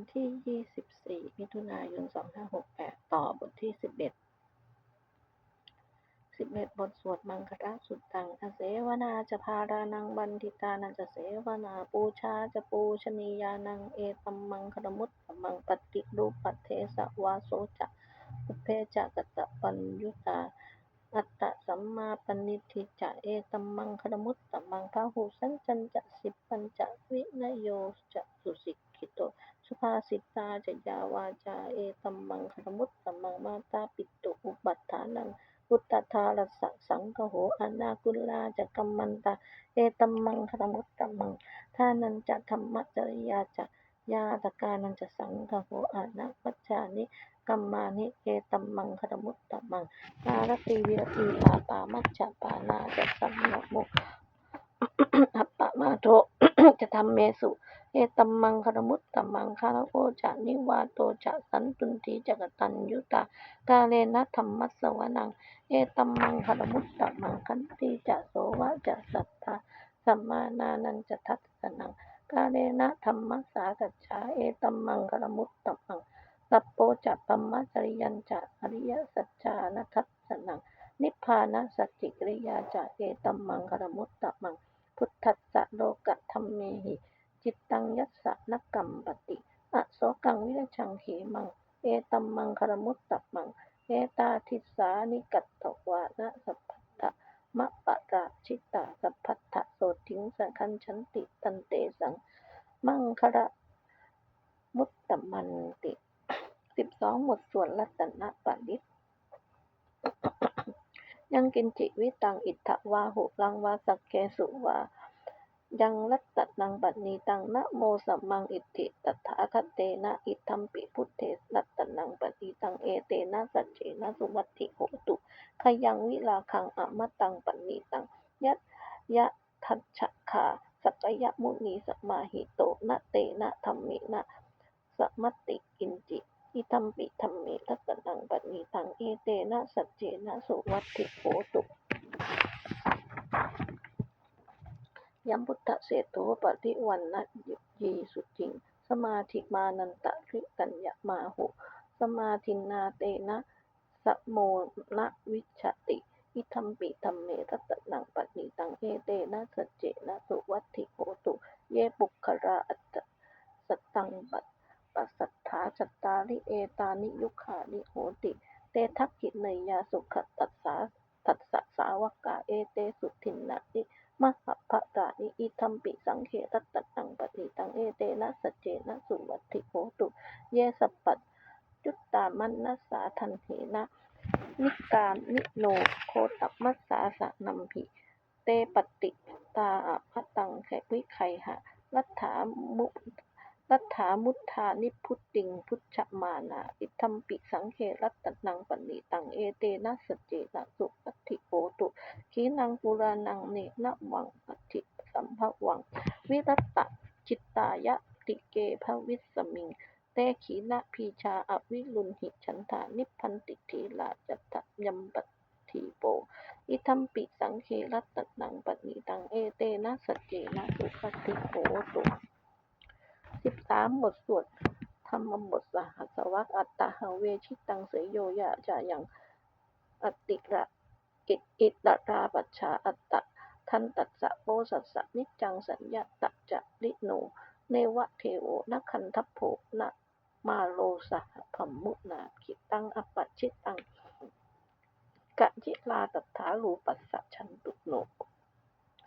วันที่ 24 มิถุนายน 2568 ต่อบทที่ 11 11 บทสวดมังคละสุตตังอเสวนาจะพารานังบันทิตานันจะเสวนาปูชาจะปูชนียานังเอตัมมังคดมุตตมังปฏิรูปัตเทสวาโสจะอุเพจะกตะปัญยุตาอัตตะสัมมาปณิทิจะเอตัมมังคดมุตตมังพาหุสันจันจะสิปัญจวินโยจะสุสิก ภาษิตาจะยาวาจา เอตัมมังคดมุตตมังมาตาปิตุอุปัฏฐานังพุตตทารสะสังคโหอนาคุลาจะกัมมันตา เอตัมมังคดมุตตมังทานันจะธรรมจริยาจะยาตกานันจะสังคโหอานาปัจจานิกัมมานิเอตัมมังคดมุตตมังปารตีวิรตีปาปามัจจปานาจะสัมนะโมอัปปะมาโทจะทำเมสุ เอตัมมังคารมุตตัมมังคารโอจะนิวาโตจะสันตุนทีจักตัญยุตากาเลนะธรรมัสสวนัง เอตัมมังคารมุตตัมมังคันติจะโสวะจะสัทธาสัมมานานันจะทัตสนัง กาเลนะธรรมัสสากัจฉาเอตัมมังคารมุตตัมมังสัพโปจะปัมมะจริยันจะอริยสัจจานัทัสสนัง นิพพานะสัจจิกริยาจะเอตัมมังคารมุตตัมมัง พุทธัสสะโลกะธรรมเมหิ จิตตังยัสสะนกรรมปติอโสกังวิรชังเขมัง เอตัมมังคารมุตตมัง เอตาทิสานิกัตถวานะสัพพัตตะมะปะราชิตาสัพพัตถะโสทิงสังคัญชันติตันเตสัง มังคระมุตตมันติสิบสองหมวดส่วนรัตนปริตยังกินจิวิตังอิทธวาหุรังวาสักเคสุวา ยังรัตตนังปันีตังนะโมสัมมังอิทิตถาคตเตนะอิทัมปิพุทเทรัตตนังปณีตังเอเตนะสัจเจนะสุวัตถิโหตุขยังวิลาคังอมตังปณีตังยัตยะทัชชะขาสักยะมุนีสมมาหิโตนะเตนะธรรมเมนะสมัตติกินจิอิทัมปิธรรมเมทัตตนังปณีตังเอเตนะสัจเจนะสุวัตถิโหตุ ยัมพุทธเศโตปฏิวันนะยีสุจิง สมาธิมานันตะริกัญญะมาหุ สมาธินาเตนะสะโมนะวิชติ อิทัมปิธรรมเมทัตตนังปณิตังเอเตนะสัจเจนะสุวัตถิโหตุ เยปุคคราอัตสตตังปัตปัสสัทธาจัตตาริเอตานิยุขานิโหติ เตทักขิเนยยาสุขตัสสาตัสสะสาวกาเอเตสุทินนานิ มหะภะตานิอิทัมปิสังเขตัตตังปฏิตังเอเตนะสัจเจนะสุวัตถิโหตุ เยสปัตจุตตามันนัสสาทันเหนะนิกามนิโนโคตมัสสาสะนัมภิเตปฏิตาอะตังแขวิไคหะรัฐามุ รัฐามุทธานิพุตติง พุทธมานาอิทัมปิสังเขรัตตนังปณิตังเอเตนะสัจเจนะสุวัตถิโหตุขีนังปุรานังเนนะวังปฏิสัมภวัง วิรัตตะจิตตายะติเกภวิสมิงเตขีนะพีชาอวิรุณหิฉันทานิพันติทีลาจัตตยัมปทีโป อิทัมปิสังเครัตตนังปณิตังเอเตนะสัจเจนะสุปฏิโหตุ สิบสามบทสวดธรรมบทสหัสวรรคอัตตาหเวชิตังเสยโยยะจายังอติระอิอิตราปัชชาอัตตะทันตัสสะโปสัสสะนิจังสัญญาตะจะลิโนเนวะเทโวนคันทัพโพนะมาโลสะพมุนาคิตังอปัชิตังกะจิลาตัถารูปัสสะชันตุโน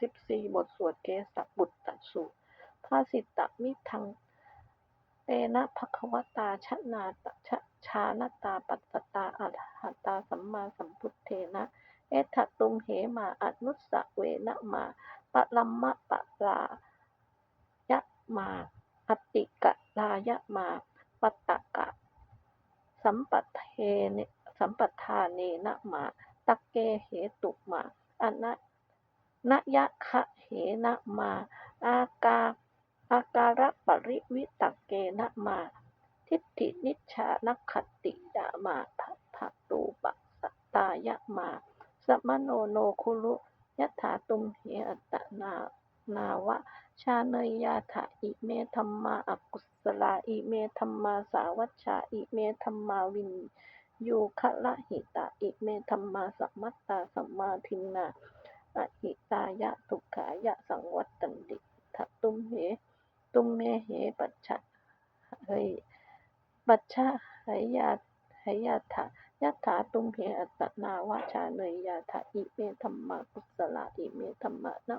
สิบสี่บทสวดเกสบุตตสูตร ภาสิตะมิทังเตนะภควตาชนาตชชานตาปัสสตาอัฏฐตาสัมมาสัมพุทเทนะ เอถตุมเหมาอนุสสะเวนะมาปะลัมมะปะลายะมาอติกะลายะมาปัตตะกะ สัมปัทเทเนสัมปัทาเนนะมาตัเกเหตุมาอนะนยะคะเหนะมา อากา อาการปริวิตกเกนะมา ทิฏฐินิชานัคขติยะมาภัพพะรูปสัตตายะมา สมโนโนคุลุยถาตุมเหอัตนานาวะ ชาเนยยาถาอิเมธรรมาอกุสลาอิเมธัมมาสาวัชชาอิเมธัมมาวินยูคะละหิตาอิเมธัมมาสัมมัตตาสัมมาทินนาอหิตายะทุกขายะสังวัตตันติทะตุมเห ตุมเมเหปัจฉะเฮยปัจฉะไหยาไหยาถะยัตถาตุมเหอัตนาวาชาเนยยาถะอิเมธัมมากุสลาอิเมธัมมะน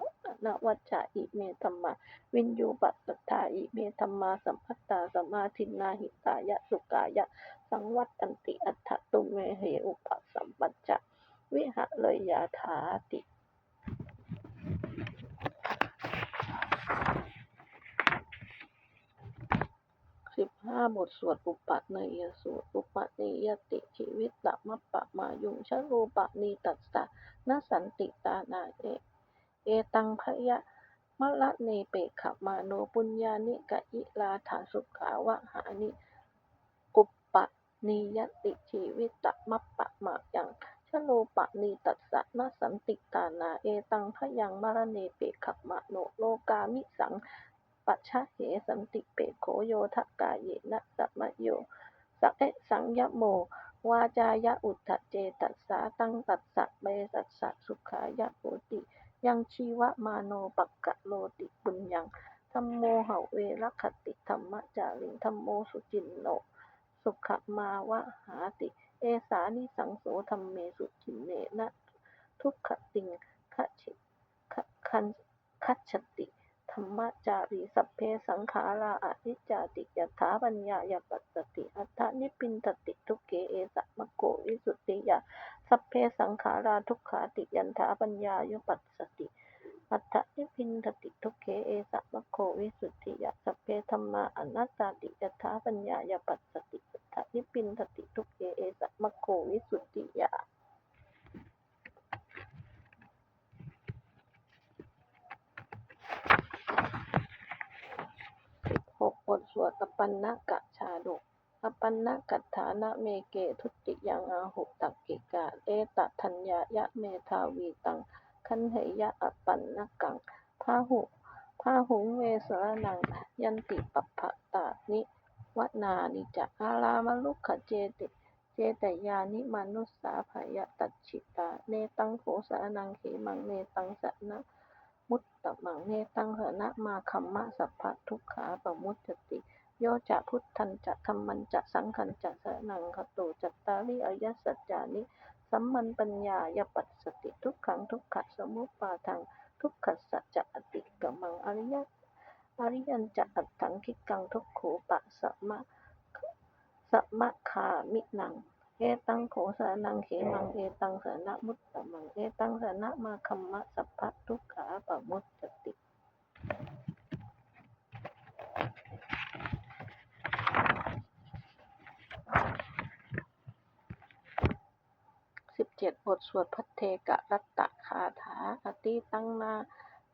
นวัจจาอิเมธัมมาวินยูปัตตถาอิเมธัมมาสัมพัตตาสมาทินนาหิตายะสุกายะ สังวัตตันติอัตถตุมเมเหอุปสัมปัจจะวิหะเลยยาถาติ สิ บห้าบทสวดอุปเนยสูตรอุปเนยติชีวิตตมัปปะมายุงชะโลปะนีตัสสะนสันติตานาเอเอตังพยะมะละเนเปขมาโนปุญญานิกะอิลาถาสุขาวะหานิอุปปะนิยติชีวิตตมัปปะมายังชโลปะนีตัสสะนสันติตานาเอตังพยังมะละเนเปขมาโนโลกามิสัง ปัจฉะเหสันติเปโขโยทะกายเยนะสัมมโยสักเอสังยโม วาจายะอุทธเจตัสสาตังตัสสะเบสัสสะสุขายะโหติ ยังชีวะมาโนปักกะโลติปุญญังธัมโมหเวรคติธรรมจาริงธัมโมสุจินโน สุขมาวะหาติ เอสานิสังโสธรรมเมสุจินเนนะ ทุกขติงคัจฉิคันคัจฉติ ธรรมจารีสัพเพสังขาราอนิจจาติยถาปัญญายปัสสติอัฏฐนิพินทติทุกเกเอสะมะโกวิสุทธิยาสัพเพสังขาราทุกขาติยันถาปัญญายปัสสติอัฏฐนิพินทติทุกเกเอสะมะโกวิสุทธิยาสัพเพธรรมาอนัตตาติยถาปัญญายปัสสติอัฏฐนิพินทติทุกเกเอสะมะโกวิสุทธิยา หก บทสวดอปันนกะชาดก อปันนกัฏฐานะเมเกทุติยังอาหุตักกิกา เอตทัญญายะเมทาวีตัง คันเหยะอปันนกังพาหุพาหุงเวสรนัง ยันติปัปะตานิวนานิจะอาลามลุกขเจติ เจตยานิมนุสสาภยตัจฉิตา เนตังโขสานังเขมังเนตังสนะ มุตตะมังเนตังหนะมาคัมมะสัพพะทุกขาปมุจจติ โยจะพุทธันจะธรรมันจะสังขันจะสนังคโตจัตตาริอริยสัจจานิสัมมันปัญญายปัสสติทุกขังทุกขะสมุปปาทังทุกขะสัจจะอติกมังอริยะอริยันจะอัตถังคิกังทุกขูปะสัมมะสัมมะคามินัง เอตังโขสานังเขมังเอตังสานะมุตตะมังเอตังสานะมาคัมมะสัพพะทุกขาปะมุจจติสิบเจ็ดบทสวดพัทเทกะรัตตะคาถาอติตังนา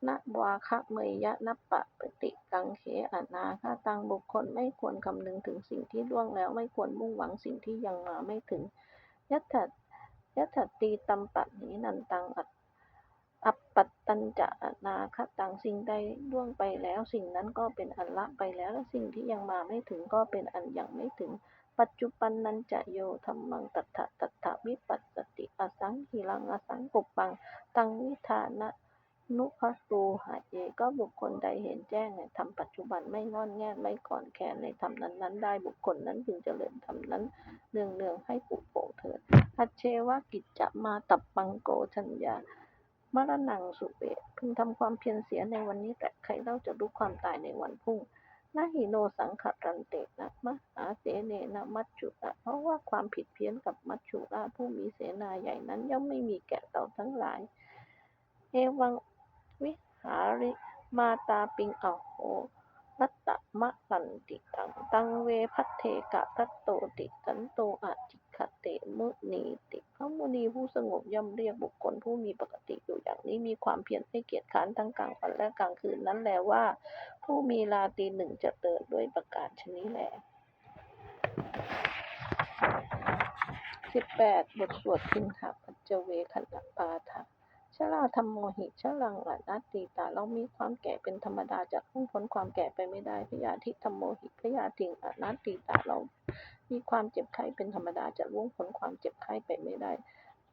นะวาคะเมยยะนัปปะปฏิกังเขอนาคาตังบุคคลไม่ควรคำนึงถึงสิ่งที่ล่วงแล้ว ไม่ควรมุ่งหวังสิ่งที่ยังมาไม่ถึง ยัตถะยัตถตีตัมปะนีนันตังอัตอัปปัตตัญจะอนาคตังสิ่งใดล่วงไปแล้ว สิ่งนั้นก็เป็นอันละไปแล้วและสิ่งที่ยังมาไม่ถึงก็เป็นอันยังไม่ถึง ปัจจุบันนันจะโยธรรมังตัทธะตัทธะวิปัสสติอสังหิรังอสังกุปปัง ตังวิธานะ นุพัสตูหะเย ก็บุคคลใดเห็นแจ้งในธรรมปัจจุบันไม่งอนแง่ไม่ก่อนแค่ในธรรมนั้นๆ ได้บุคคลนั้นพึงเจริญธรรมนั้นเนืองเนืองให้ปลุกโผเถิดอัจเชวะกิจจะมาตับปังโกชัญญามรณังสุเบพึงทำความเพียรเสียในวันนี้แต่ใครเล่าจะรู้ความตายในวันพรุ่งนาหิโนสังขรันเตนะมหาเสเนนะมัจจุระเพราะว่าความผิดเพี้ยนกับมัจจุราผู้มีเสนาใหญ่นั้นย่อมไม่มีแก่เราทั้งหลาย เอวัง วิหาริมาตาปิงอโหรัตตมะลันติตังตังเวพัทเทกะทัตโตติสันโตอาจิคเตมุนีติพระมุนีผู้สงบย่อมเรียกบุคคลผู้มีปกติอยู่อย่างนี้มีความเพียรไม่เกียจค้านทั้งกลางวันและกลางคืนนั้นแลว่า ผู้มีราตรีหนึ่งจะเติดด้วยประการชนี้แลสิบแปดบทสวดพินหปัจเจเวคันตปาทะ ชราธรรมโมหิชรังอนัตติตาเรามีความแก่เป็นธรรมดาจะล่วงพ้นความแก่ไปไม่ได้พยาธิธรรมโมหิพยาธิงอนัตติตาเรา มีความเจ็บไข้เป็นธรรมดาจะล่วงพ้นความเจ็บไข้ไปไม่ได้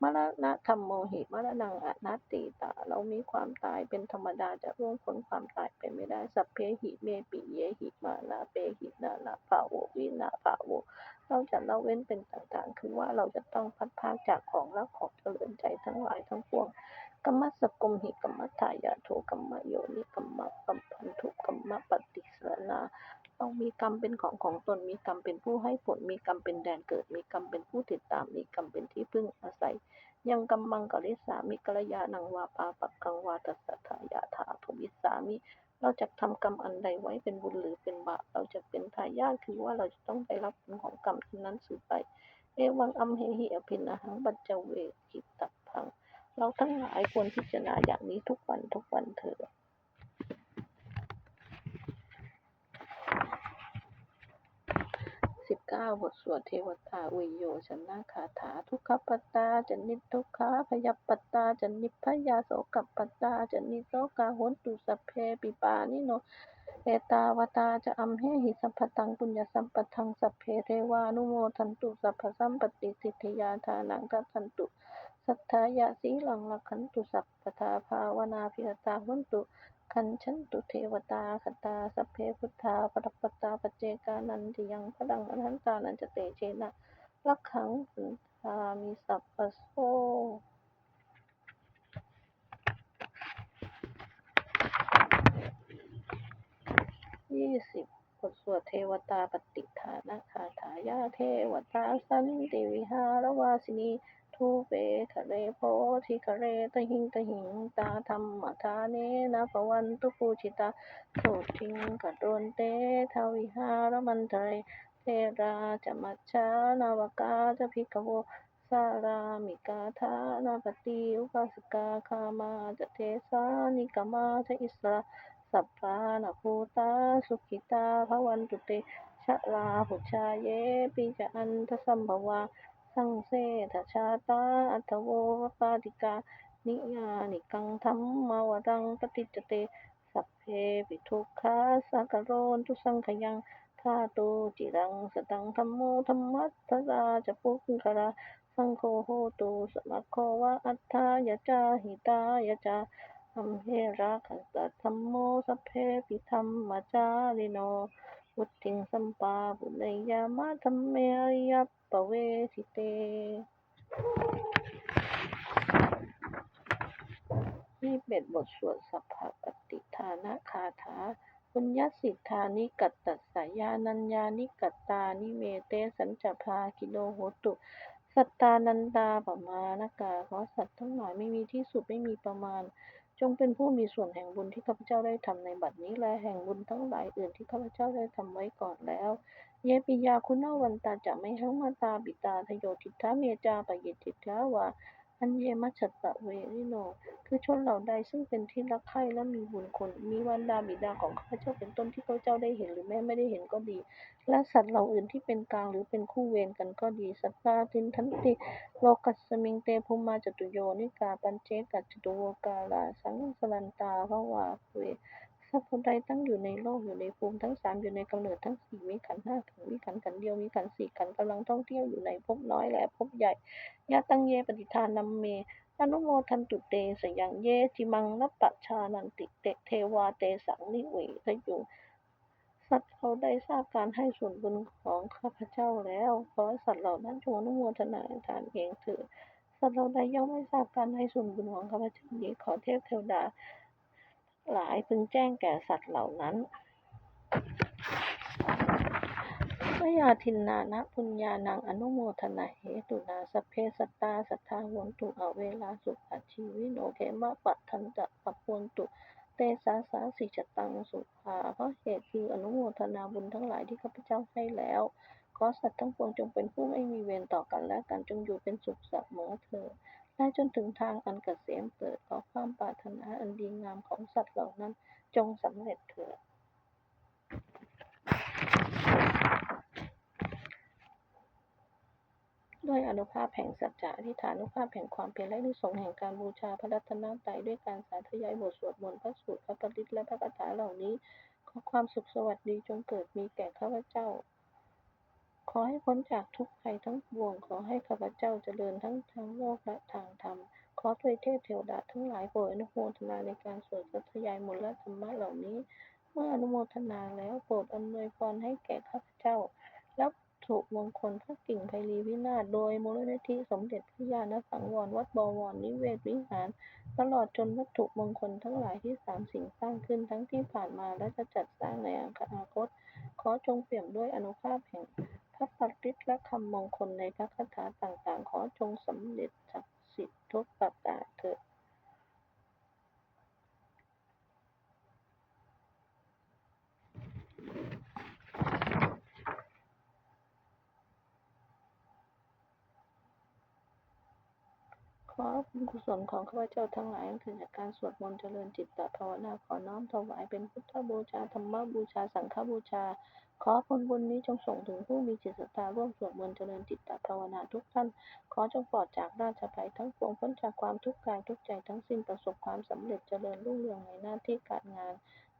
มรณะธรรมโมหิมรณังอนัตติตา เรามีความตายเป็นธรรมดาจะล่วงพ้นความตายไปไม่ได้ สัพเพหิเมปิเยหิมานาเปหินานาภาโววินาภาโว เราจะเล่าเว้นเป็นต่างๆ คือว่าเราจะต้องพัดพากจากของรักของเจริญใจทั้งหลายทั้งปวงกัมมัสกุมหิกัมมัฏฐายาโทกัมมะโยนิกัมมะกัมพันธุกัมมะปฏิสรณาเรามีกรรมเป็นของของตนมีกรรมเป็นผู้ให้ผลมีกรรมเป็นแดนเกิด มีกรรมเป็นผู้ติดตาม มีกรรมเป็นที่พึ่งอาศัย ยังกัมมังกริสามิกัลยาณังวาปาปักกังวาตัสสะทายาถาภวิสามิ เราจะทำกรรมอันใดไว้เป็นบุญหรือเป็นบาปเราจะเป็นทายาทคือว่าเราจะต้องได้รับผลของกรรมนั้นสืบไปเอวังอัมเหหิอภินาหังบัจเจเวกิตตพัง เราทั้งหลายควรพิจารณาอย่างนี้ทุกวันทุกวันเถิด สิบเก้าบทสวดเทวตาอุยโยชนะคาถาทุกขปตาจนิทุกขาพยปตาจนิพยาโสกปตาจนิโสกาหนตุสัพเพปิปานิโนเอตาวตาจะอัมเหหิสัมพตังปุญญสัมปทังสัพเพเทวานุโมทันตุสัพพสัมปติสิทธิยาทานังทัสันตุ สัทธายะสีหลังลักขันตุสัพพทาภาวนาพิรตาหุนตุคันชันตุเทวตาคตาสัพเพพุทธาปรปตตาปเจกานันติยังพลังอนันตานันจะเตเชนะรักขังสุนทามิสัพพโสยี่สิบบทสวดเทวตาปฏิฐานะคาถายาเทวตาสันติวิหารวาสินี ทูเปคะเรโพธิคะเรตหิงตหิงตาธรรมทานเนนะปวันตุปูชิตาโสทิงกโดนเตทาวิหารมันเทเรเทราจะมัจฉานาวกาจะพิกโวสารามิกาธานาปฏิอุปาสกาคามาจะเทสานิกามาจะอิสระสัพพานาภูตาสุขิตาภวันตุเตชะลาหุชาเยปิจะอันทสัมภวา สังเสทชาตาอัตโวปาติกา นิยานิกังธรรมาวรังปฏิจเต สัพเพปิทุกขาสักกโรนตุสังขยังธาตุจิรังสตังธรรมโมธรรมัสสราจะปุคคาราสังโฆโหตุสมัคโควะอัฏฐายะจาหิตายะจาอัมเหราคัสสะธรรมโมสัพเพปิธรรมจาริโน วุติงสัมปาบุเนยามะธรรมเมอริยปเวสิเตนี่เป็นบทสวดสัพพปฏิทานะคาถาปุญญสิทธานิกัตตสายานัญญานิกัตตานิเมเตสัญจภาคิโนโหตุ สัตตานันดาปมานกาเพราะสัตว์ทั้งหลายไม่มีที่สุดไม่มีประมาณ จงเป็นผู้มีส่วนแห่งบุญที่ข้าพเจ้าได้ทำในบัดนี้และแห่งบุญทั้งหลายอื่นที่ข้าพเจ้าได้ทำไว้ก่อนแล้ว เยปิยาคุณวันตาจะไม่หังมาตาบิตาทโยติทาเมจาปยิติทาวา อันเยมัชตะเวริโน คือชนเหล่าใดซึ่งเป็นที่รักใคร่และมีบุญคุณมีวันดาบิดาของข้าพเจ้าเป็นต้นที่ข้าพเจ้าได้เห็นหรือแม้ไม่ได้เห็นก็ดี และสัตว์เหล่าอื่นที่เป็นกลางหรือเป็นคู่เวรกันก็ดี สัตตาตินทันติโลกัสมิงเตภูมาจตุโยนิกาปัญเจกัจจตุโวกาลาสังสลันตาภวาเว สัตว์คนใดตั้งอยู่ในโลกอยู่ในภูมิทั้งสามอยู่ในกำเนิดทั้งสี่มีขันธ์ห้าขันธ์มีขันธ์ขันเดียวมีขันธ์สี่ขันธ์กำลังท่องเที่ยวอยู่ในภพน้อยและภพใหญ่ยะตั้งเยปฏิทานัมเมอนุโมทันตุเตสยังเยจิมังนัปะชานันติเตเทวาเตสังนิเวทยุสัตว์เขาได้ทราบการให้ส่วนบุญของข้าพเจ้าแล้วขอสัตว์เหล่านั้นจงอนุโมทนาทานเองเถิดสัตว์เหล่าใดย่อมไม่ทราบการให้ส่วนบุญของข้าพเจ้านี้ขอเทพเทวดา หลายพึงแจ้งแก่สัตว์เหล่านั้นพยาทินนานะปุญญานังอนุโมทนาเหตุนาสเพสตาสัทธาหวนตุอเวลาสุขอาชีวิโนเขมะปัตทันจะปะปวนตุเตสาสาสิจตังสุภาเพราะเหตุคืออนุโมทนาบุญทั้งหลายที่ข้าพเจ้าให้แล้วขอสัตว์ทั้งปวงจงเป็นผู้ไม่มีเวรต่อกันและกันจงอยู่เป็นสุขเสมอเถิด ได้จนถึงทางอันเกษมเกิดขอความปรารถนาอันดีงามของสัตว์เหล่านั้นจงสำเร็จเถิดด้วยอนุภาพแห่งสัจจะอธิฐานุภาพแห่งความเพียรและนิสงแห่งการบูชาพระรัตนตรัยด้วยการสาธยายบทสวดมนต์พระสูตรพระปริตและพระคาถาเหล่านี้ ขอความสุขสวัสดีจงเกิดมีแก่ข้าพเจ้า ขอให้พ้นจากทุกภัยทั้งปวง ขอให้ข้าพเจ้าเจริญทั้งทางโลกและทางธรรม ขอทวยเทพเทวดาทั้งหลายโปรดอนุโมทนาในการสวดสัทยายมนต์และธรรมะเหล่านี้ เมื่ออนุโมทนาแล้วโปรดอำนวยพรให้แก่ข้าพเจ้าและถูกมงคลพระกิ่งไพรีวินาศโดยมูลนิธิสมเด็จพระญาณสังวรวัดบวรนิเวศวิหาร ตลอดจนวัตถุมงคลทั้งหลายที่สามสิ่งสร้างขึ้นทั้งที่ผ่านมาและจะจัดสร้างในอนาคต ขอจงเปี่ยมด้วยอนุภาพแห่ง พระปริตและคำมงคลในพระคาถาต่างๆ ขอจงสำเร็จศักดิ์สิทธิ์ทุกประการเถิดขอบุญกุศลของข้าพเจ้าทั้งหลายเกิดจากการสวดมนต์เจริญจิตตภาวนาขอน้อมถวายเป็นพุทธบูชาธรรมบูชาสังฆบูชา ขอผลบุญนี้จงส่งถึงผู้มีจิตศรัทธาร่วมสวดมนต์เจริญจิตตภาวนาทุกท่าน ขอจงปลอดจากราชภัยทั้งปวงพ้นจากความทุกข์กายทุกใจทั้งสิ้นประสบความสำเร็จเจริญรุ่งเรืองในหน้าที่การงาน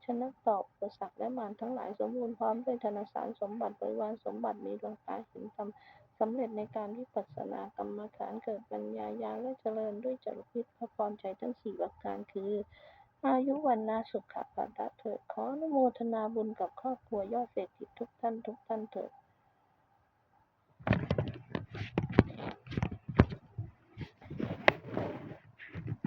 ชนะตอบอุปสรรคและมารทั้งหลายสมบูรณ์พร้อมด้วยธนสารสมบัติบริวารสมบัติมีดวงตาเห็นธรรมสำเร็จในการวิปัสสนากรรมฐานเกิดปัญญาญาณและเจริญด้วยจริตพระพรใจทั้งสี่ประการคือ อายุวันนาสุขะภะละเถิด ขออนุโมทนาบุญกับครอบครัวยอดเศรษฐีทุกท่านทุกท่านเถิด